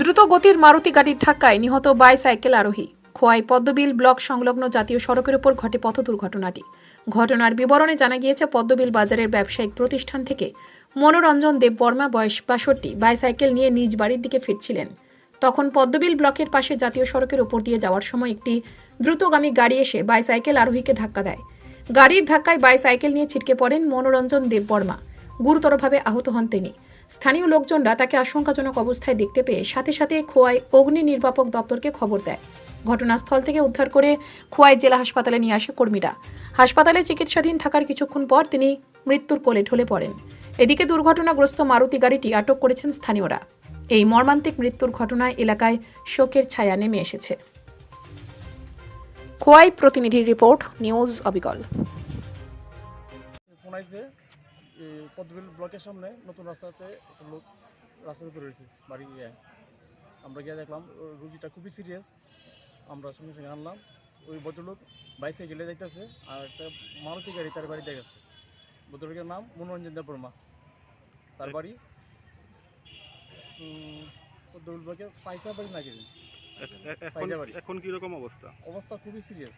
দ্রুত গতির মারুতি গাড়ির ধাক্কায় নিহত বাইসাইকেল আরোহী। খোয়াই পদ্মবিল ব্লক সংলগ্ন জাতীয় সড়কের উপর ঘটে পথ দুর্ঘটনাটি। ঘটনার বিবরণে জানা গিয়েছে, পদ্মবিল বাজারের ব্যবসায়িক প্রতিষ্ঠান থেকে মনোরঞ্জন দেব বর্মা, বয়স বাষট্টি, বাইসাইকেল নিয়ে নিজ বাড়ির দিকে ফিরছিলেন। তখন পদ্মবিল ব্লকের পাশে জাতীয় সড়কের উপর দিয়ে যাওয়ার সময় একটি দ্রুতগামী গাড়ি এসে বাইসাইকেল আরোহীকে ধাক্কা দেয়। গাড়ির ধাক্কায় বাইসাইকেল নিয়ে ছিটকে পড়েন মনোরঞ্জন দেব বর্মা। গুরুতরভাবে আহত হন তিনি। স্থানীয় লোকজনরা তাকে আশঙ্কাজনক অবস্থায় দেখতে পেয়ে সাথে সাথে খোয়াই অগ্নি নির্বাপক দপ্তরকে খবর দেয়। ঘটনাস্থল থেকে উদ্ধার করে খোয়াই জেলা হাসপাতালে নিয়ে আসে কর্মীরা। হাসপাতালে চিকিৎসাধীন থাকার কিছুক্ষণ পর তিনি মৃত্যুর কোলে ঢলে পড়েন। এদিকে দুর্ঘটনাগ্রস্ত মারুতি গাড়িটি আটক করেছেন স্থানীয়রা। এই মর্মান্তিক মৃত্যুর ঘটনায় এলাকায় শোকের ছায়া নেমে এসেছে। খোয়াই প্রতিনিধির রিপোর্ট, নিউজ অবিকল। পদ্মবিল ব্লকের সামনে নতুন রাস্তাতে একটা লোক রাস্তার উপরে রয়েছে বাড়ি গিয়ে। আমরা গিয়ে দেখলাম রুগীটা খুবই সিরিয়াস আমরা সঙ্গে সঙ্গে আনলাম। ওই ভদ্রলোক বাইসাইকেলে যাইতেছে আর একটা মারুতি গাড়ি তার বাড়িতে গেছে। ভদ্রলোকের নাম মনোরঞ্জন দেববর্মা তার বাড়ি পদ্মবিল ব্লকের পাইসা বাড়ি পাইজা বাড়ি। এখন কীরকম অবস্থা? অবস্থা খুবই সিরিয়াস